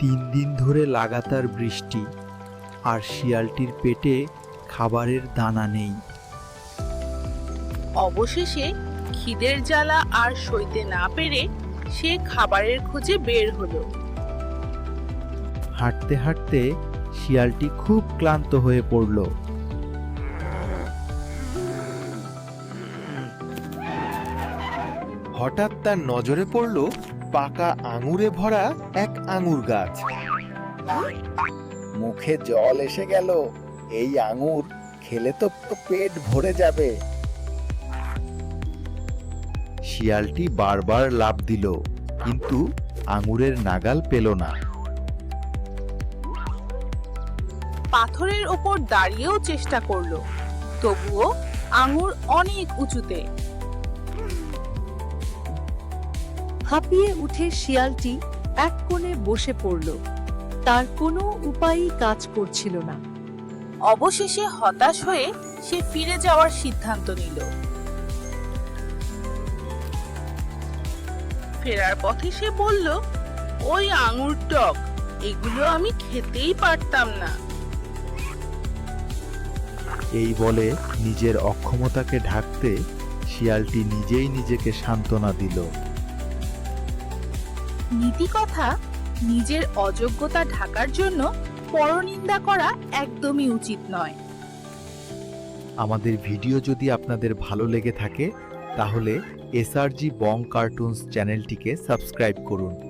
তিন দিন ধরে লাগাতার বৃষ্টি আর শিয়ালটির পেটে খাবারের দানা নেই। অবশেষে খিদের জ্বালা আর সইতে না পেরে সে খাবারের খোঁজে বের হলো। হাঁটতে হাঁটতে শিয়ালটি খুব ক্লান্ত হয়ে পড়ল। হঠাৎ তার নজরে পড়ল পাকা আঙুরে ভরা এক আঙুর গাছ। মুখে জল এসে গেল। এই আঙুর খেলে তো পেট ভরে যাবে। শিয়ালটি বারবার লাফ দিল, কিন্তু আঙুরের নাগাল পেল না। পাথরের ওপর দাঁড়িয়েও চেষ্টা করল, তবুও আঙুর অনেক উঁচুতে। হাঁপিয়ে উঠে শিয়ালটি এক কোণে বসে পড়ল। তার কোনো উপায়ই কাজ করছিল না। অবশেষে হতাশ হয়ে সে ফিরে যাওয়ার সিদ্ধান্ত নিল। ফেরার পথে সে বলল ওই আঙুর টক এগুলো আমি খেতেই পারতাম না। এই বলে নিজের অক্ষমতাকে ঢাকতে শিয়ালটি নিজেই নিজেকে সান্ত্বনা দিল। নীতি কথা নিজের অযোগ্যতা ঢাকার জন্য পরনিন্দা করা একদমই উচিত নয়। আমাদের ভিডিও যদি আপনাদের ভালো লেগে থাকে, তাহলে এসআরজি বং কার্টুনস চ্যানেলটিকে সাবস্ক্রাইব করুন।